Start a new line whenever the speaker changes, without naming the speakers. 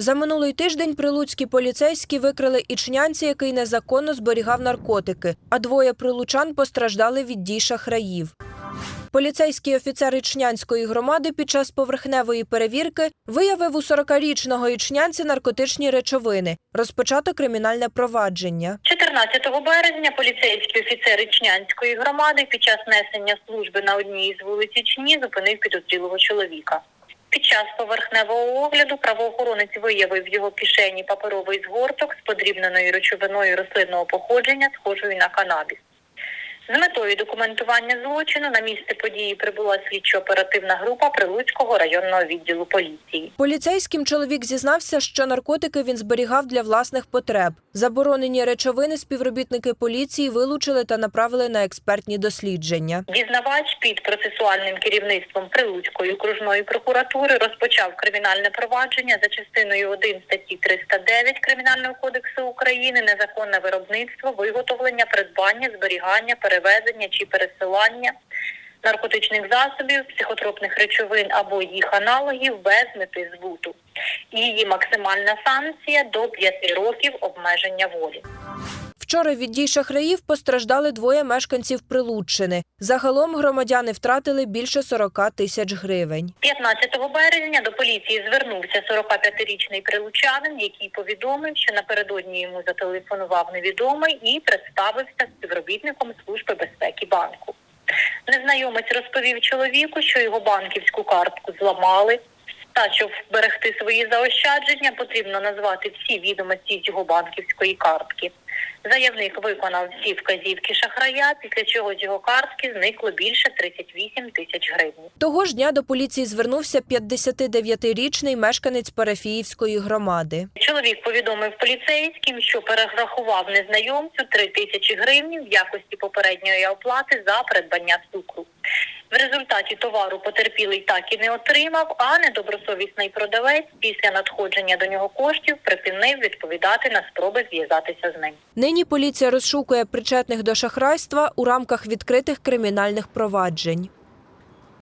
За минулий тиждень прилуцькі поліцейські викрили ічнянця, який незаконно зберігав наркотики, а двоє прилучан постраждали від дій шахраїв. Поліцейський офіцер Ічнянської громади під час поверхневої перевірки виявив у 40-річного ічнянця наркотичні речовини. Розпочато кримінальне провадження.
14 березня поліцейський офіцер Ічнянської громади під час несення служби на одній із вулиць Ічні зупинив підозрілого чоловіка. Під час поверхневого огляду правоохоронець виявив в його кишені паперовий згорток з подрібненою речовиною рослинного походження, схожою на канабіс. З метою документування злочину на місце події прибула слідчо-оперативна група Прилуцького районного відділу поліції.
Поліцейським чоловік зізнався, що наркотики він зберігав для власних потреб. Заборонені речовини співробітники поліції вилучили та направили на експертні дослідження.
Дізнавач під процесуальним керівництвом Прилуцької окружної прокуратури розпочав кримінальне провадження за частиною 1 статті 309 Кримінального кодексу України незаконне виробництво, виготовлення, придбання, зберігання, перевезення чи пересилання наркотичних засобів, психотропних речовин або їх аналогів без мети збуту. Її максимальна санкція до 5 років обмеження волі.
Вчора від дій шахраїв постраждали двоє мешканців Прилуччини. Загалом громадяни втратили більше 40 тисяч гривень.
15 березня до поліції звернувся 45-річний прилучанин, який повідомив, що напередодні йому зателефонував невідомий і представився співробітником служби безпеки банку. Незнайомець розповів чоловіку, що його банківську картку зламали. Та щоб вберегти свої заощадження, потрібно назвати всі відомості з його банківської картки. Заявник виконав всі вказівки шахрая, після чого з його картки зникло більше 38 тисяч гривень.
Того ж дня до поліції звернувся 59-річний мешканець Парафіївської громади.
Чоловік повідомив поліцейським, що перерахував незнайомцю 3 тисячі гривень в якості попередньої оплати за придбання цукру. В результаті товару потерпілий так і не отримав, а недобросовісний продавець після надходження до нього коштів припинив відповідати на спроби зв'язатися з ним.
Нині поліція розшукує причетних до шахрайства у рамках відкритих кримінальних проваджень.